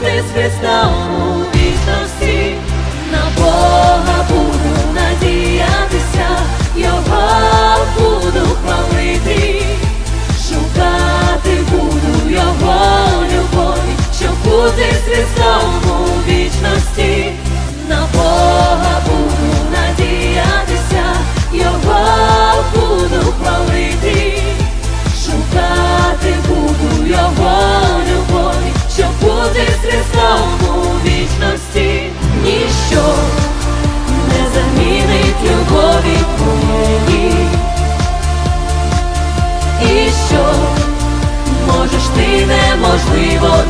Христом у вічності, на Бога буду надіятися, Його буду хвалити, шукати буду Його любові, щоб бути з Христом у вічності, неможливо